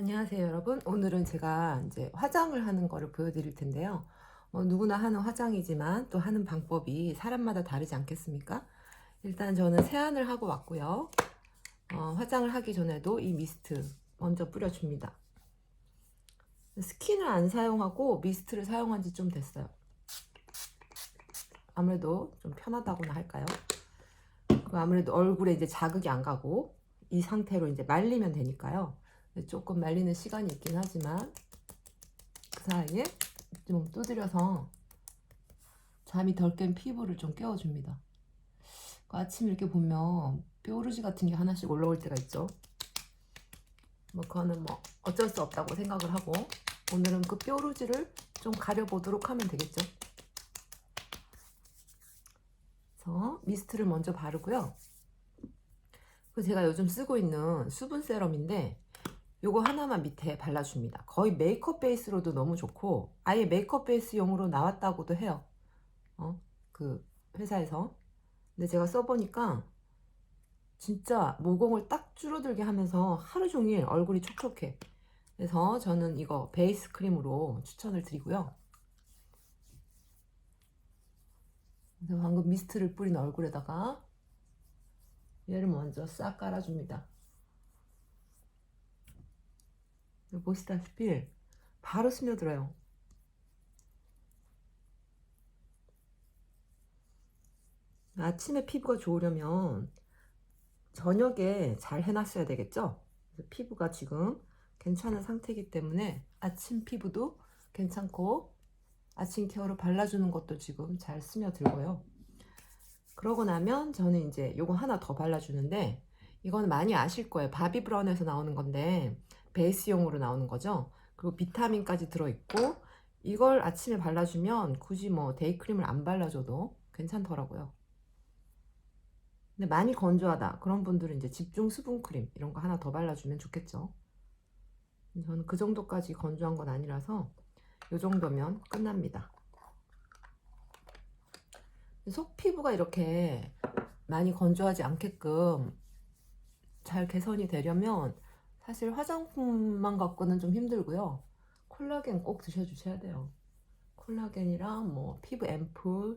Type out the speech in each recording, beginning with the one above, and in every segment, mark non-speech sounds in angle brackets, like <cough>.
안녕하세요 여러분. 오늘은 제가 이제 화장을 하는 거를 보여드릴 텐데요. 뭐 누구나 하는 화장이지만 또 하는 방법이 사람마다 다르지 않겠습니까? 일단 저는 세안을 하고 왔고요. 어, 화장을 하기 전에도 이 미스트 먼저 뿌려줍니다. 스킨을 안 사용하고 미스트를 사용한 지 좀 됐어요. 아무래도 좀 편하다고나 할까요? 아무래도 얼굴에 이제 자극이 안 가고 이 상태로 이제 말리면 되니까요 조금 말리는 시간이 있긴 하지만 그 사이에 좀 두드려서 잠이 덜 깬 피부를 좀 깨워줍니다. 그 아침에 이렇게 보면 뾰루지 같은 게 하나씩 올라올 때가 있죠. 뭐 그거는 뭐 어쩔 수 없다고 생각을 하고 오늘은 그 뾰루지를 좀 가려보도록 하면 되겠죠. 그래서 미스트를 먼저 바르고요. 그 제가 요즘 쓰고 있는 수분 세럼인데 요거 하나만 밑에 발라줍니다. 거의 메이크업 베이스로도 너무 좋고 아예 메이크업 베이스용으로 나왔다고도 해요. 어? 그 회사에서. 근데 제가 써보니까 진짜 모공을 딱 줄어들게 하면서 하루 종일 얼굴이 촉촉해. 그래서 저는 이거 베이스 크림으로 추천을 드리고요. 방금 미스트를 뿌린 얼굴에다가 얘를 먼저 싹 깔아줍니다. 보시다시피 바로 스며들어요. 아침에 피부가 좋으려면 저녁에 잘 해놨어야 되겠죠? 피부가 지금 괜찮은 상태이기 때문에 아침 피부도 괜찮고 아침 케어로 발라주는 것도 지금 잘 스며들고요. 그러고 나면 저는 이제 요거 하나 더 발라주는데 이건 많이 아실 거예요. 바비 브라운에서 나오는 건데 베이스용으로 나오는 거죠. 그리고 비타민까지 들어있고 이걸 아침에 발라주면 굳이 뭐 데이크림을 안 발라줘도 괜찮더라고요. 근데 많이 건조하다 그런 분들은 이제 집중 수분 크림 이런 거 하나 더 발라주면 좋겠죠. 저는 그 정도까지 건조한 건 아니라서 이 정도면 끝납니다. 속 피부가 이렇게 많이 건조하지 않게끔 잘 개선이 되려면 사실 화장품만 갖고는 좀 힘들고요. 콜라겐 꼭 드셔주셔야 돼요. 콜라겐이랑 뭐 피부 앰플,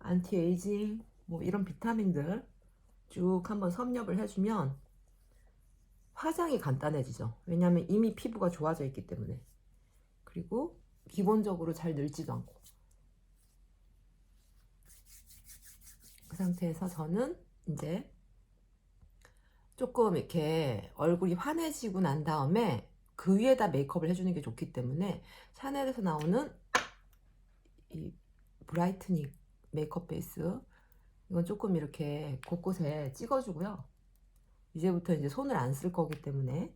안티에이징 뭐 이런 비타민들 쭉 한번 섭렵을 해주면 화장이 간단해지죠. 왜냐하면 이미 피부가 좋아져 있기 때문에. 그리고 기본적으로 잘 늙지도 않고. 그 상태에서 저는 이제 조금 이렇게 얼굴이 환해지고 난 다음에 그 위에다 메이크업을 해주는 게 좋기 때문에 샤넬에서 나오는 이 브라이트닝 메이크업 베이스 이건 조금 이렇게 곳곳에 찍어주고요. 이제부터 이제 손을 안 쓸 거기 때문에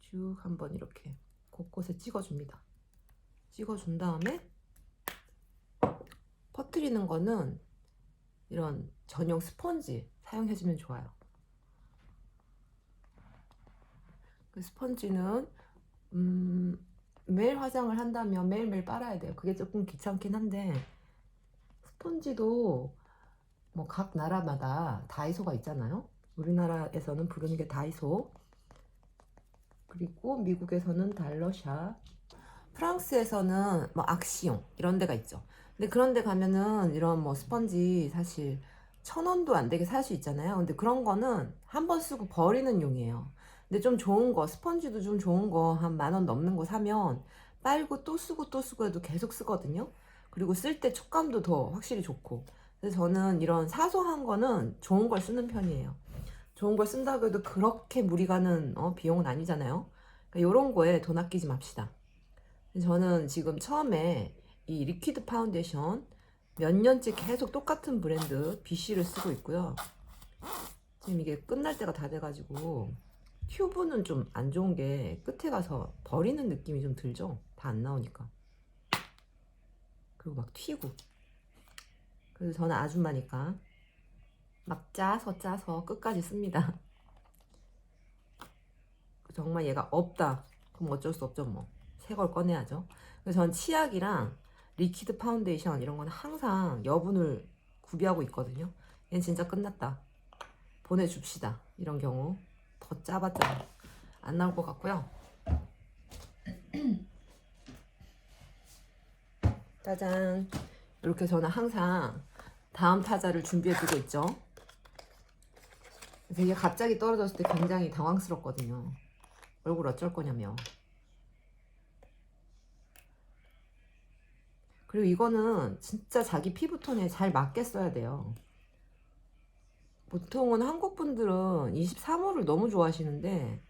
쭉 한번 이렇게 곳곳에 찍어줍니다. 찍어준 다음에 퍼트리는 거는 이런 전용 스펀지 사용해주면 좋아요. 그 스펀지는 음, 매일 화장을 한다면 매일매일 빨아야 돼요. 그게 조금 귀찮긴 한데 스펀지도 뭐 각 나라마다 다이소가 있잖아요. 우리나라에서는 부르는 게 다이소 그리고 미국에서는 달러샵 프랑스에서는 뭐 악시용 이런 데가 있죠. 근데 그런 데 가면은 이런 뭐 스펀지 사실 천 원도 안 되게 살 수 있잖아요. 근데 그런 거는 한 번 쓰고 버리는 용이에요. 근데 좀 좋은 거, 스펀지도 좀 좋은 거 한 만 원 넘는 거 사면 빨고 또 쓰고 또 쓰고 해도 계속 쓰거든요. 그리고 쓸 때 촉감도 더 확실히 좋고. 그래서 저는 이런 사소한 거는 좋은 걸 쓰는 편이에요. 좋은 걸 쓴다고 해도 그렇게 무리 가는 어, 비용은 아니잖아요. 그러니까 이런 거에 돈 아끼지 맙시다. 저는 지금 처음에 이 리퀴드 파운데이션 몇 년째 계속 똑같은 브랜드 BC를 쓰고 있고요. 지금 이게 끝날 때가 다 돼가지고 튜브는 좀 안 좋은 게 끝에 가서 버리는 느낌이 좀 들죠? 다 안 나오니까. 그리고 막 튀고. 그래서 저는 아줌마니까 막 짜서 짜서 끝까지 씁니다. 정말 얘가 없다. 그럼 어쩔 수 없죠 뭐. 새 걸 꺼내야죠. 그래서 전 치약이랑 리퀴드 파운데이션 이런 거는 항상 여분을 구비하고 있거든요. 얘는 진짜 끝났다. 보내줍시다. 이런 경우 더 짜봤자 안 나올 것 같고요. <clears throat> 짜잔. 이렇게 저는 항상 다음 타자를 준비해 두고 있죠. 그래서 이게 갑자기 떨어졌을 때 굉장히 당황스럽거든요. 얼굴 어쩔 거냐며. 그리고 이거는 진짜 자기 피부톤에 잘 맞게 써야 돼요. 보통은 한국 분들은 23호를 너무 좋아하시는데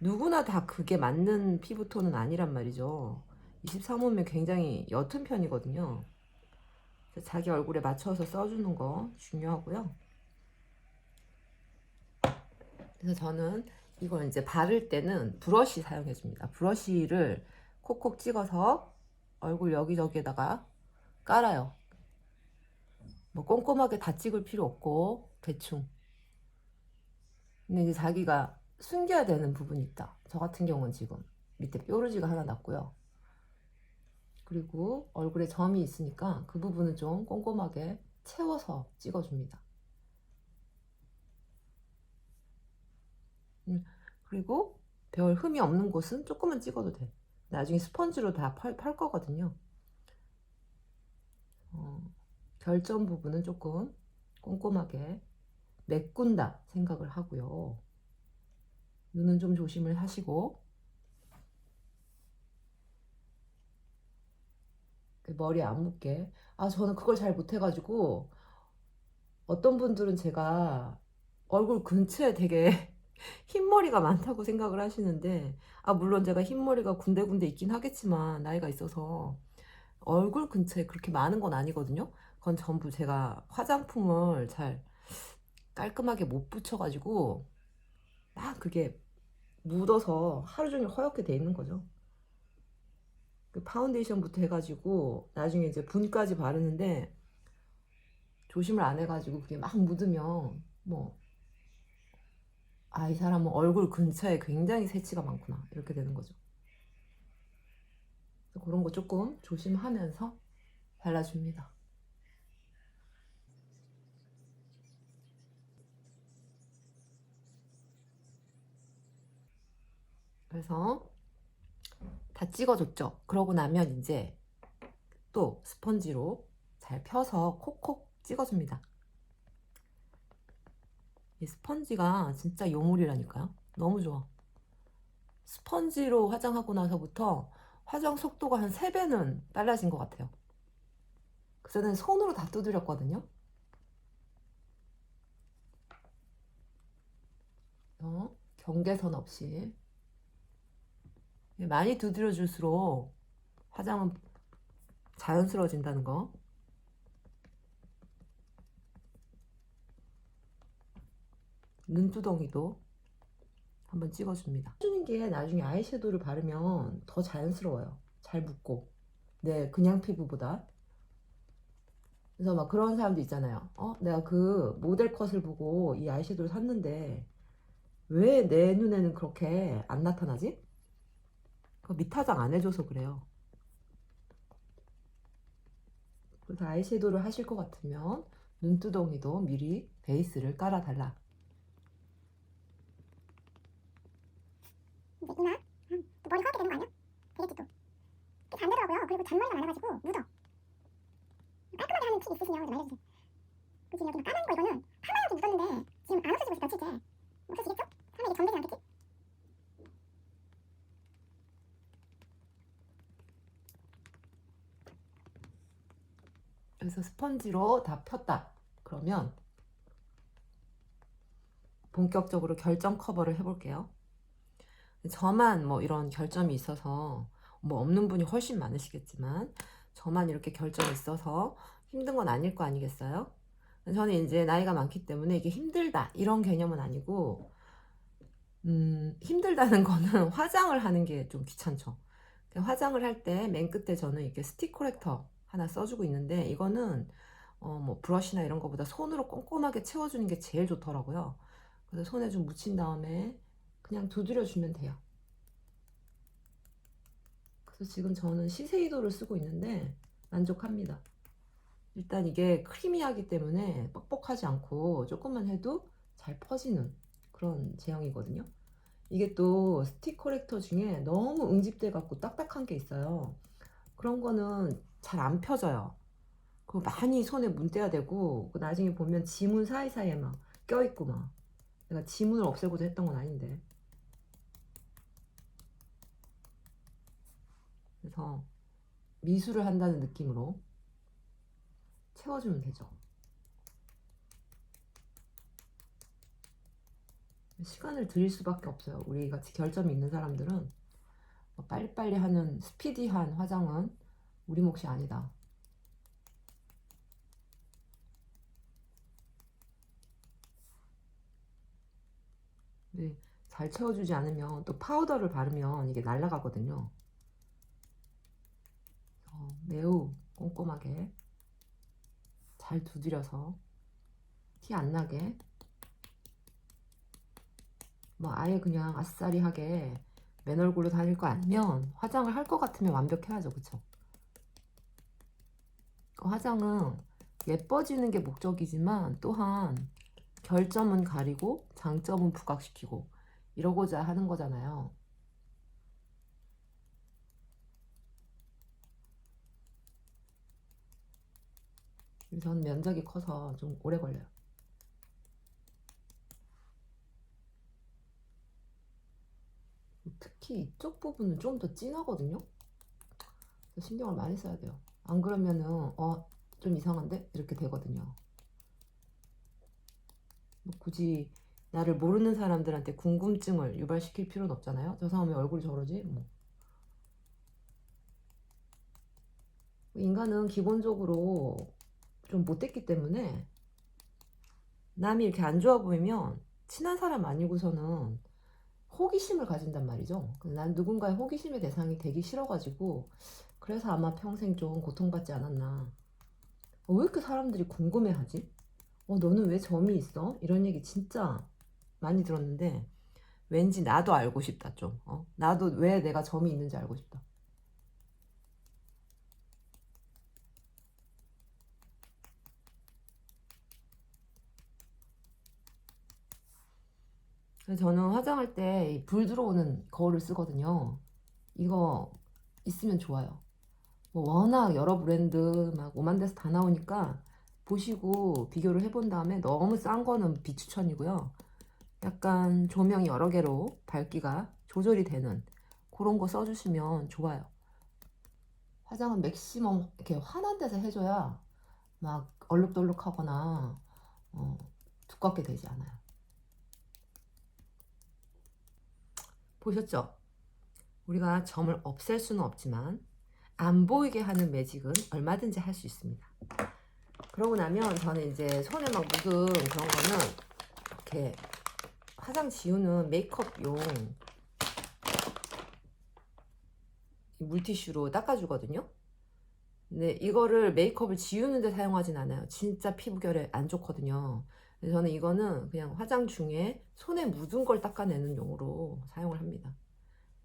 누구나 다 그게 맞는 피부톤은 아니란 말이죠. 23호면 굉장히 옅은 편이거든요. 자기 얼굴에 맞춰서 써주는 거 중요하고요. 그래서 저는 이걸 이제 바를 때는 브러쉬 사용해 줍니다. 브러쉬를 콕콕 찍어서 얼굴 여기저기에다가 깔아요. 뭐 꼼꼼하게 다 찍을 필요 없고 대충. 근데 이제 자기가 숨겨야 되는 부분이 있다. 저 같은 경우는 지금 밑에 뾰루지가 하나 났고요. 그리고 얼굴에 점이 있으니까 그 부분은 좀 꼼꼼하게 채워서 찍어줍니다. 음, 그리고 별 흠이 없는 곳은 조금만 찍어도 돼. 나중에 스펀지로 다 팔, 팔 거거든요. 어, 결점 부분은 조금 꼼꼼하게 메꾼다 생각을 하고요. 눈은 좀 조심을 하시고 그 머리 안 묻게. 아 저는 그걸 잘 못해가지고 어떤 분들은 제가 얼굴 근처에 되게 흰머리가 많다고 생각을 하시는데 아 물론 제가 흰머리가 군데군데 있긴 하겠지만 나이가 있어서 얼굴 근처에 그렇게 많은 건 아니거든요. 그건 전부 제가 화장품을 잘 깔끔하게 못 붙여가지고 막 그게 묻어서 하루 종일 허옇게 돼 있는 거죠. 그 파운데이션부터 해가지고 나중에 이제 분까지 바르는데 조심을 안 해가지고 그게 막 묻으면 뭐 아, 이 사람은 얼굴 근처에 굉장히 새치가 많구나. 이렇게 되는 거죠. 그런 거 조금 조심하면서 발라줍니다. 그래서 다 찍어줬죠. 그러고 나면 이제 또 스펀지로 잘 펴서 콕콕 찍어줍니다. 이 스펀지가 진짜 요물이라니까요. 너무 좋아. 스펀지로 화장하고 나서부터 화장 속도가 한 3배는 빨라진 것 같아요. 그전엔 손으로 다 두드렸거든요. 어, 경계선 없이 많이 두드려 줄수록 화장은 자연스러워진다는 거. 눈두덩이도 한번 찍어줍니다. 해주는 게 나중에 아이섀도우를 바르면 더 자연스러워요. 잘 묻고. 네, 그냥 피부보다. 그래서 막 그런 사람도 있잖아요. 어, 내가 그 모델 컷을 보고 이 아이섀도우를 샀는데 왜 내 눈에는 그렇게 안 나타나지? 그 밑화장 안 해줘서 그래요. 그래서 아이섀도우를 하실 것 같으면 눈두덩이도 미리 베이스를 깔아달라. 이제 이마 음, 또 머리 하얗게 되는 거 아니야? 되겠지 또 그게 안 되더라고요 그리고 잔머리가 많아가지고 묻어 깔끔하게 하는 팁 있으시면 좀 알려주세요 그 지금 여기 까만 거 이거는 파마약이 묻었는데 지금 안 없어지고 있어 며칠째 없어지겠죠? 설마 이게 점되지 않겠지? 그래서 스펀지로 다 폈다. 그러면 본격적으로 결점 커버를 해볼게요. 저만 뭐 이런 결점이 있어서 뭐 없는 분이 훨씬 많으시겠지만 저만 이렇게 결점이 있어서 힘든 건 아닐 거 아니겠어요? 저는 이제 나이가 많기 때문에 이게 힘들다 이런 개념은 아니고 음, 힘들다는 <laughs> 거는 화장을 하는 게 좀 귀찮죠. 화장을 할 때 맨 끝에 저는 이렇게 스틱 코렉터 하나 써주고 있는데 이거는 어, 뭐 브러쉬나 이런 거보다 손으로 꼼꼼하게 채워주는 게 제일 좋더라고요. 그래서 손에 좀 묻힌 다음에 그냥 두드려 주면 돼요. 그래서 지금 저는 시세이도를 쓰고 있는데 만족합니다. 일단 이게 크리미하기 때문에 뻑뻑하지 않고 조금만 해도 잘 퍼지는 그런 제형이거든요. 이게 또 스틱 커렉터 중에 너무 응집돼 갖고 딱딱한 게 있어요. 그런 거는 잘 안 펴져요. 그 많이 손에 문대야 되고 그 나중에 보면 지문 사이사이에 막 껴있고 막 내가 지문을 없애고자 했던 건 아닌데 그래서 미술을 한다는 느낌으로 채워주면 되죠. 시간을 들일 수밖에 없어요. 우리 같이 결점이 있는 사람들은 뭐 빨리빨리 하는 스피디한 화장은 우리 몫이 아니다. 네, 잘 채워주지 않으면 또 파우더를 바르면 이게 날아가거든요. 어, 매우 꼼꼼하게 잘 두드려서 티 안 나게 뭐 아예 그냥 아싸리하게 맨 얼굴로 다닐 거 아니면 화장을 할 것 같으면 완벽해야죠. 그쵸? 그 화장은 예뻐지는 게 목적이지만 또한 결점은 가리고 장점은 부각시키고 이러고자 하는 거잖아요 저는 면적이 커서 좀 오래 걸려요 특히 이쪽 부분은 좀 더 진하거든요. 신경을 많이 써야 돼요. 안 그러면은 어 좀 이상한데 이렇게 되거든요. 뭐 굳이 나를 모르는 사람들한테 궁금증을 유발시킬 필요는 없잖아요. 저 사람 왜 얼굴이 저러지? 뭐. 인간은 기본적으로 좀 못됐기 때문에 남이 이렇게 안 좋아 보이면 친한 사람 아니고서는 호기심을 가진단 말이죠. 난 누군가의 호기심의 대상이 되기 싫어가지고 그래서 아마 평생 좀 고통받지 않았나. 어, 왜 이렇게 사람들이 궁금해하지? 어, 너는 왜 점이 있어? 이런 얘기 진짜 많이 들었는데 왠지 나도 알고 싶다 좀. 어? 나도 왜 내가 점이 있는지 알고 싶다. 저는 화장할 때 불 들어오는 거울을 쓰거든요. 이거 있으면 좋아요. 뭐 워낙 여러 브랜드 막 오만 데서 다 나오니까 보시고 비교를 해본 다음에 너무 싼 거는 비추천이고요. 약간 조명 여러 개로 밝기가 조절이 되는 그런 거 써주시면 좋아요. 화장은 맥시멈 이렇게 환한 데서 해줘야 막 얼룩덜룩하거나 어, 두껍게 되지 않아요. 보셨죠? 우리가 점을 없앨 수는 없지만 안 보이게 하는 매직은 얼마든지 할 수 있습니다. 그러고 나면 저는 이제 손에 막 묻은 그런 거는 이렇게 화장 지우는 메이크업용 물티슈로 닦아주거든요. 근데 이거를 메이크업을 지우는데 사용하진 않아요. 진짜 피부결에 안 좋거든요. 저는 이거는 그냥 화장 중에 손에 묻은 걸 닦아내는 용으로 사용을 합니다.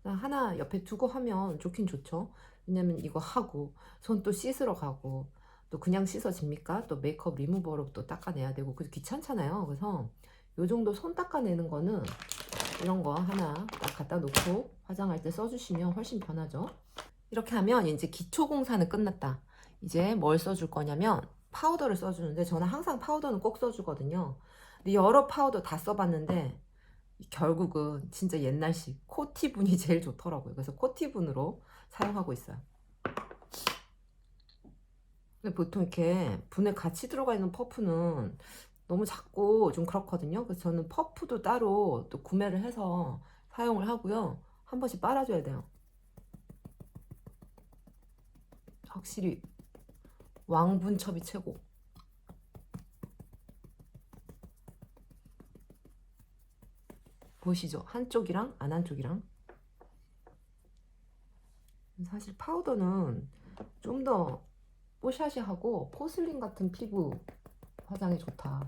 하나 옆에 두고 하면 좋긴 좋죠. 왜냐면 이거 하고 손 또 씻으러 가고 또 그냥 씻어집니까? 또 메이크업 리무버로 또 닦아내야 되고 그래서 귀찮잖아요. 그래서 요 정도 손 닦아내는 거는 이런 거 하나 딱 갖다 놓고 화장할 때 써주시면 훨씬 편하죠. 이렇게 하면 이제 기초 공사는 끝났다. 이제 뭘 써줄 거냐면 파우더를 써주는데 저는 항상 파우더는 꼭 써주거든요. 근데 여러 파우더 다 써봤는데 결국은 진짜 옛날식 코티분이 <laughs> 제일 좋더라고요. 그래서 코티분으로 사용하고 있어요. 근데 보통 이렇게 분에 같이 들어가 있는 퍼프는 너무 작고 좀 그렇거든요. 그래서 저는 퍼프도 따로 또 구매를 해서 사용을 하고요. 한 번씩 빨아줘야 돼요. 확실히 왕분첩이 최고. 보시죠. 한쪽이랑 안 한쪽이랑. 사실 파우더는 좀 더 뽀샤시하고 포슬린 같은 피부 화장이 좋다.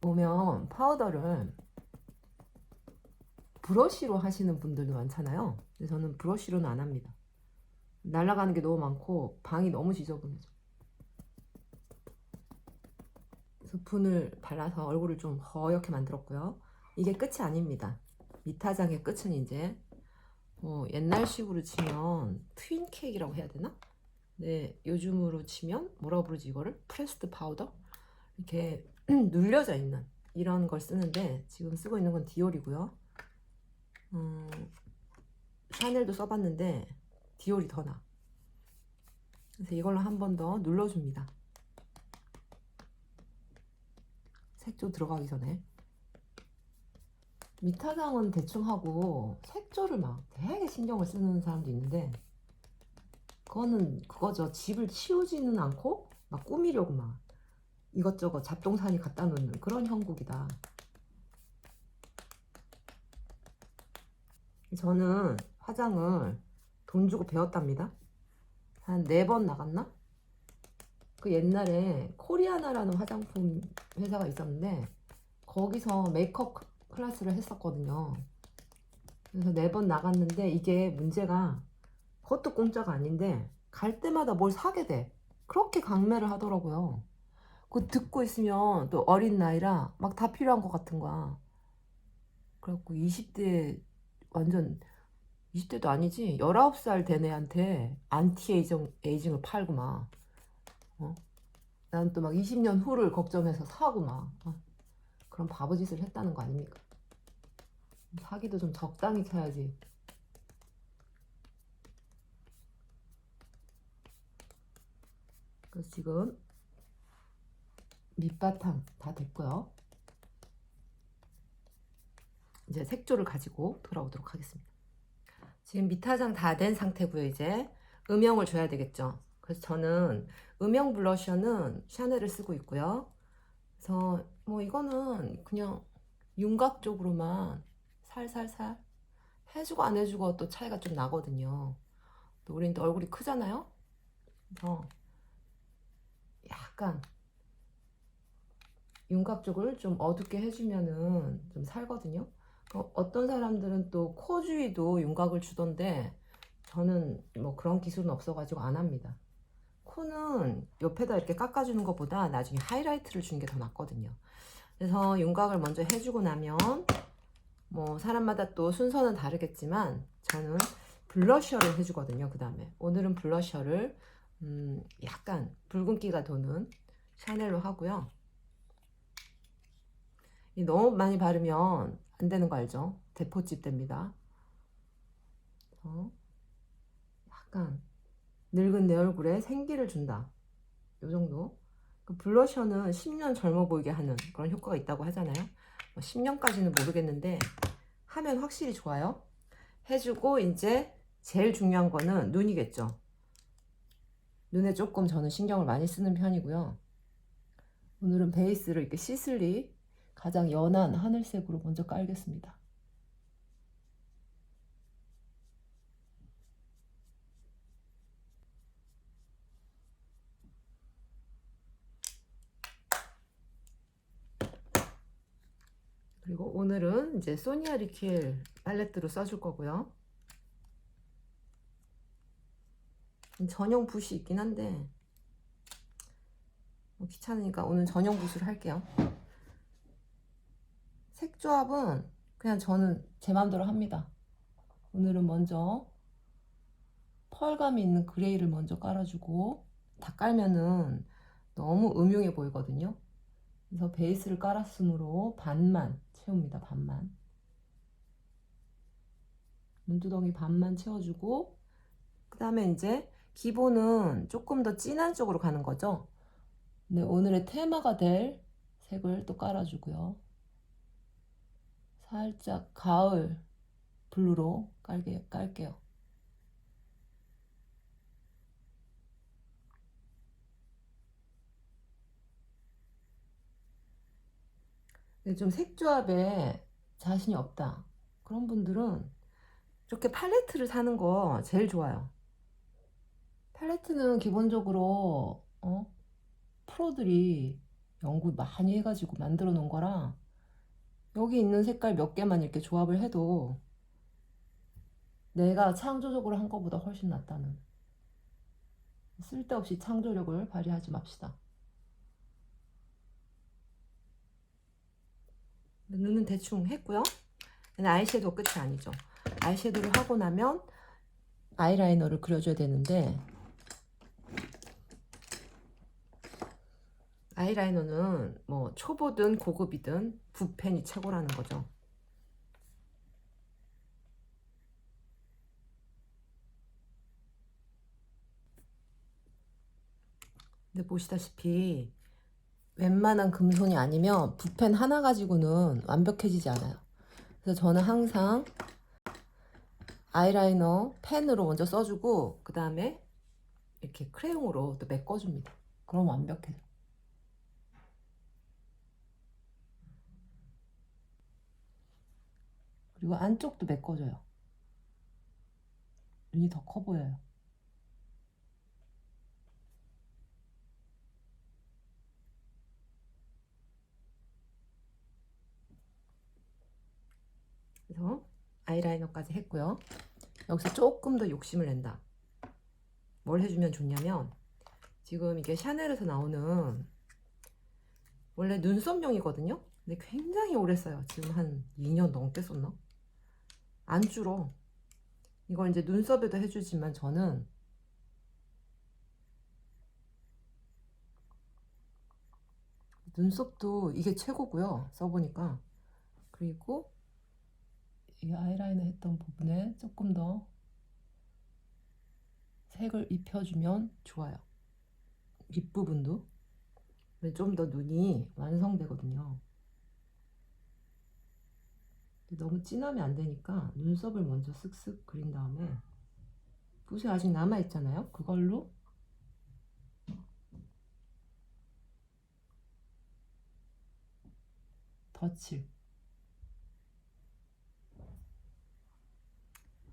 보면 파우더를 브러쉬로 하시는 분들도 많잖아요. 근데 저는 브러쉬로는 안 합니다. 날아가는 게 너무 많고 방이 너무 지저분해져. 그래서 분을 발라서 얼굴을 좀 허옇게 만들었고요. 이게 끝이 아닙니다. 밑화장의 끝은 이제 뭐 옛날식으로 치면 트윈 케이크라고 해야 되나? 네, 요즘으로 치면 뭐라고 부르지 이거를? 프레스드 파우더? 이렇게 <clears throat> 눌려져 있는 이런 걸 쓰는데 지금 쓰고 있는 건 디올이고요. 음, 샤넬도 써봤는데 디올이 더 나. 그래서 이걸로 한 번 더 눌러줍니다. 색조 들어가기 전에. 밑화장은 대충 하고 색조를 막 되게 신경을 쓰는 사람도 있는데 그거는 그거죠. 집을 치우지는 않고 막 꾸미려고 막 이것저것 잡동사니 갖다 놓는 그런 형국이다. 저는 화장을 돈 주고 배웠답니다. 한 네 번 나갔나? 그 옛날에 코리아나라는 화장품 회사가 있었는데 거기서 메이크업 클래스를 했었거든요. 그래서 네 번 나갔는데 이게 문제가 그것도 공짜가 아닌데 갈 때마다 뭘 사게 돼. 그렇게 강매를 하더라고요. 그 듣고 있으면 또 어린 나이라 막 다 필요한 것 같은 거야. 그래갖고 20대 완전 20대도 아니지 19살 된 애한테 안티 에이징 에이징을 팔고 막 어? 난 또 막 20년 후를 걱정해서 사고 막 어? 그런 바보짓을 했다는 거 아닙니까? 사기도 좀 적당히 쳐야지 그래서 지금 밑바탕 다 됐고요. 이제 색조를 가지고 돌아오도록 하겠습니다. 지금 밑화장 다 된 상태고요 이제. 음영을 줘야 되겠죠. 그래서 저는 음영 블러셔는 샤넬을 쓰고 있고요. 그래서 뭐 이거는 그냥 윤곽 쪽으로만 살살살 해주고 안 해주고 또 차이가 좀 나거든요. 또 우리는 또 얼굴이 크잖아요? 그래서 약간 윤곽 쪽을 좀 어둡게 해주면은 좀 살거든요 어, 어떤 사람들은 또 코 주위도 윤곽을 주던데 저는 뭐 그런 기술은 없어가지고 안 합니다. 코는 옆에다 이렇게 깎아주는 것보다 나중에 하이라이트를 주는 게 더 낫거든요. 그래서 윤곽을 먼저 해주고 나면 뭐 사람마다 또 순서는 다르겠지만 저는 블러셔를 해주거든요. 그 다음에 오늘은 블러셔를 음 약간 붉은기가 도는 샤넬로 하고요. 이 너무 많이 바르면 안 되는 거 알죠? 대포집 됩니다. 어? 약간 늙은 내 얼굴에 생기를 준다. 요 정도. 그 블러셔는 10년 젊어 보이게 하는 그런 효과가 있다고 하잖아요. 뭐 10년까지는 모르겠는데 하면 확실히 좋아요. 해주고 이제 제일 중요한 거는 눈이겠죠. 눈에 조금 저는 신경을 많이 쓰는 편이고요. 오늘은 베이스를 이렇게 시슬리 가장 연한 하늘색으로 먼저 깔겠습니다. 그리고 오늘은 이제 소니아 리퀴엘 팔레트로 써줄 거고요. 전용 붓이 있긴 한데 뭐 귀찮으니까 오늘 전용 붓으로 할게요. 색 조합은 그냥 저는 제 마음대로 합니다. 오늘은 먼저 펄감이 있는 그레이를 먼저 깔아주고 다 깔면은 너무 음흉해 보이거든요. 그래서 베이스를 깔았으므로 반만 채웁니다. 반만. 눈두덩이 반만 채워주고 그 다음에 이제 기본은 조금 더 진한 쪽으로 가는 거죠. 네, 오늘의 테마가 될 색을 또 깔아주고요. 살짝 가을 블루로 깔게, 깔게요. 근데 좀 색조합에 자신이 없다. 그런 분들은 이렇게 팔레트를 사는 거 제일 좋아요. 팔레트는 기본적으로 어? 프로들이 연구 많이 해가지고 만들어 놓은 거라 여기 있는 색깔 몇 개만 이렇게 조합을 해도 내가 창조적으로 한 것보다 훨씬 낫다는 쓸데없이 창조력을 발휘하지 맙시다. 눈은 대충 했고요. 아이섀도우 끝이 아니죠. 아이섀도우를 하고 나면 아이라이너를 그려줘야 되는데 아이라이너는 뭐 초보든 고급이든 붓펜이 최고라는 거죠. 근데 보시다시피 웬만한 금손이 아니면 붓펜 하나 가지고는 완벽해지지 않아요. 그래서 저는 항상 아이라이너 펜으로 먼저 써주고 그 다음에 이렇게 크레용으로 또 메꿔줍니다. 그럼 완벽해요. 그리고 안쪽도 메꿔줘요. 눈이 더 커 보여요. 그래서 아이라이너까지 했고요. 여기서 조금 더 욕심을 낸다. 뭘 해주면 좋냐면 지금 이게 샤넬에서 나오는 원래 눈썹용이거든요. 근데 굉장히 오래 써요. 지금 한 2년 넘게 썼나? 안 줄어. 이걸 이제 눈썹에도 해주지만 저는 눈썹도 이게 최고고요. 써보니까 그리고 이 아이라이너 했던 부분에 조금 더 색을 입혀주면 좋아요. 윗부분도 좀 더 눈이 완성되거든요. 너무 진하면 안 되니까 눈썹을 먼저 쓱쓱 그린 다음에 붓이 아직 남아 있잖아요. 그걸로 덧칠.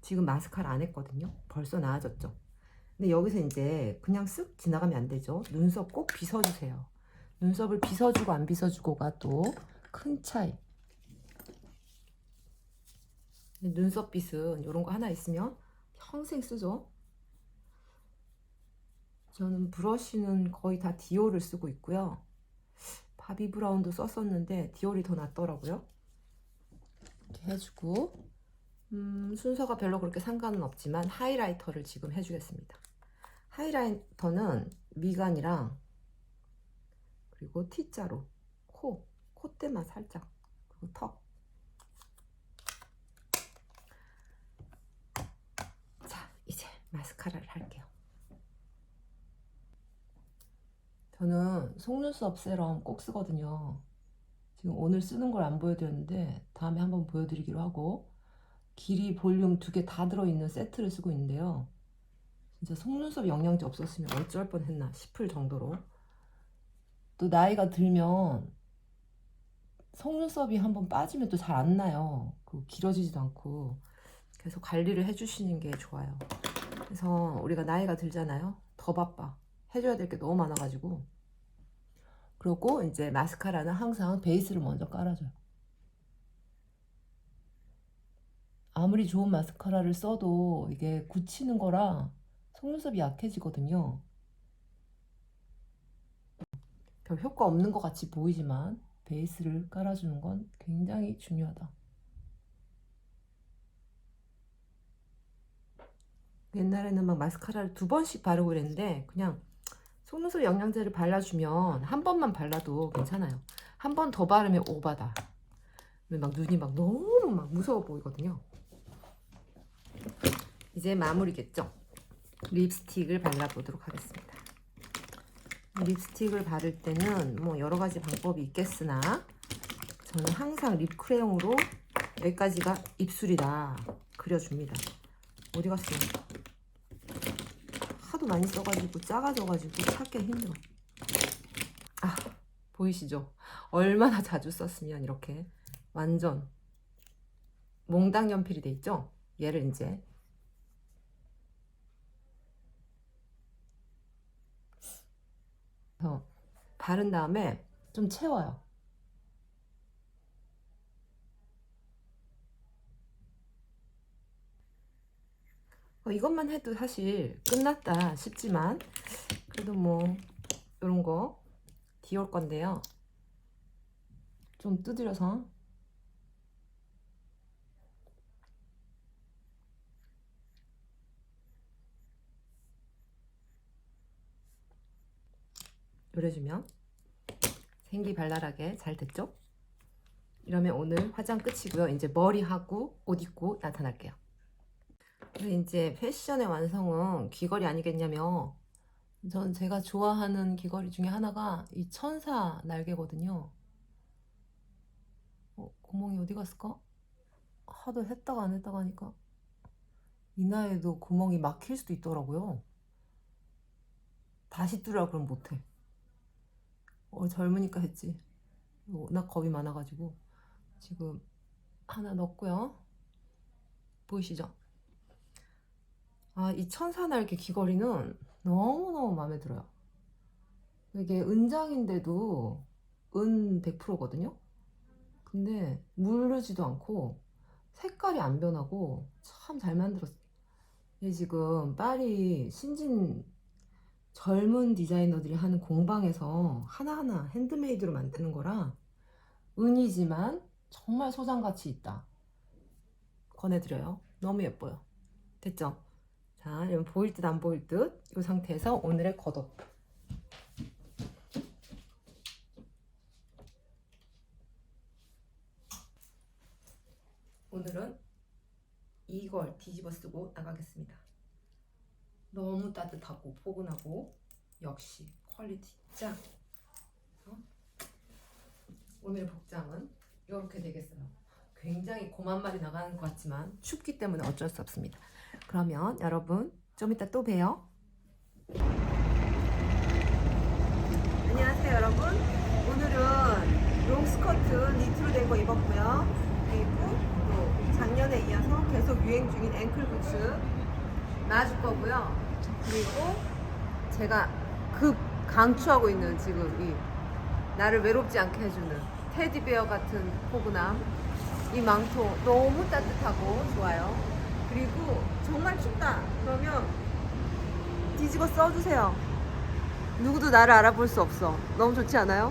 지금 마스카라 안 했거든요. 벌써 나아졌죠. 근데 여기서 이제 그냥 쓱 지나가면 안 되죠. 눈썹 꼭 빗어주세요. 눈썹을 빗어주고 안 빗어주고가 또 큰 차이. 눈썹 빗은 이런 거 하나 있으면 평생 쓰죠. 저는 브러쉬는 거의 다 디올을 쓰고 있고요. 바비 브라운도 썼었는데 디올이 더 낫더라고요. 이렇게 해주고 음, 순서가 별로 그렇게 상관은 없지만 하이라이터를 지금 해주겠습니다. 하이라이터는 미간이랑 그리고 T자로 코, 콧대만 살짝 그리고 턱. 자, 이제 마스카라를 할게요. 저는 속눈썹 세럼 꼭 쓰거든요. 지금 오늘 쓰는 걸 안 보여드렸는데 다음에 한번 보여드리기로 하고 길이 볼륨 두 개 다 들어있는 세트를 쓰고 있는데요. 진짜 속눈썹 영양제 없었으면 어쩔 뻔했나 싶을 정도로 또 나이가 들면 속눈썹이 한번 빠지면 또 잘 안 나요. 그 길어지지도 않고 계속 관리를 해주시는 게 좋아요. 그래서 우리가 나이가 들잖아요. 더 바빠. 해줘야 될 게 너무 많아가지고 그리고 이제 마스카라는 항상 베이스를 먼저 깔아줘요. 아무리 좋은 마스카라를 써도 이게 굳히는 거라 속눈썹이 약해지거든요. 별 효과 없는 것 같이 보이지만 베이스를 깔아주는 건 굉장히 중요하다. 옛날에는 막 마스카라를 두 번씩 바르고 그랬는데 그냥 속눈썹 영양제를 발라주면 한 번만 발라도 괜찮아요. 한 번 더 바르면 오바다. 막 눈이 막 너무 막 무서워 보이거든요. 이제 마무리겠죠. 립스틱을 발라보도록 하겠습니다. 립스틱을 바를 때는 뭐 여러 가지 방법이 있겠으나 저는 항상 립 크레용으로 여기까지가 입술이다 그려줍니다. 어디 갔어요? 하도 많이 써가지고 작아져가지고 찾기 힘들어. 아 보이시죠? 얼마나 자주 썼으면 이렇게 완전 몽당 연필이 돼 있죠? 얘를 이제 바른 다음에 좀 채워요. 어, 이것만 해도 사실 끝났다 싶지만 그래도 뭐 이런 거 디올 건데요. 좀 두드려서 요래주면 생기 발랄하게 잘 됐죠? 이러면 오늘 화장 끝이고요. 이제 머리하고 옷 입고 나타날게요. 이제 패션의 완성은 귀걸이 아니겠냐며. 전 제가 좋아하는 귀걸이 중에 하나가 이 천사 날개거든요. 어, 구멍이 어디 갔을까? 하도 했다가 안 했다가 하니까 이 나이에도 구멍이 막힐 수도 있더라고요. 다시 뚫으라 그러면 못해. 어, 젊으니까 했지. 워낙 겁이 많아가지고 지금 하나 넣었고요. 보이시죠? 아, 이 천사날개 귀걸이는 너무너무 마음에 들어요. 이게 은장인데도 은 100%거든요. 근데 물르지도 않고 색깔이 안 변하고 참 잘 만들었어요. 이게 지금 파리 신진 젊은 디자이너들이 하는 공방에서 하나하나 핸드메이드로 만드는 거라 은이지만 정말 소장가치 있다. 권해드려요. 너무 예뻐요. 됐죠? 자, 이러면 보일 듯 안 보일 듯 이 상태에서 오늘의 겉옷. 오늘은 이걸 뒤집어 쓰고 나가겠습니다. 너무 따뜻하고 포근하고 역시 퀄리티 짱. 어? 오늘 복장은 이렇게 되겠어요. 굉장히 고만 말이 나가는 것 같지만 춥기 때문에 어쩔 수 없습니다. 그러면 여러분 좀 이따 또 봬요. 안녕하세요 여러분. 오늘은 롱스커트 니트로 된 거 입었고요. 그리고 또 작년에 이어서 계속 유행 중인 앵클 부츠 놔줄 거고요. 그리고 제가 급 강추하고 있는 지금 이 나를 외롭지 않게 해주는 테디베어 같은 포근함 이 망토 너무 따뜻하고 좋아요. 그리고 정말 춥다 그러면 뒤집어 써주세요. 누구도 나를 알아볼 수 없어. 너무 좋지 않아요?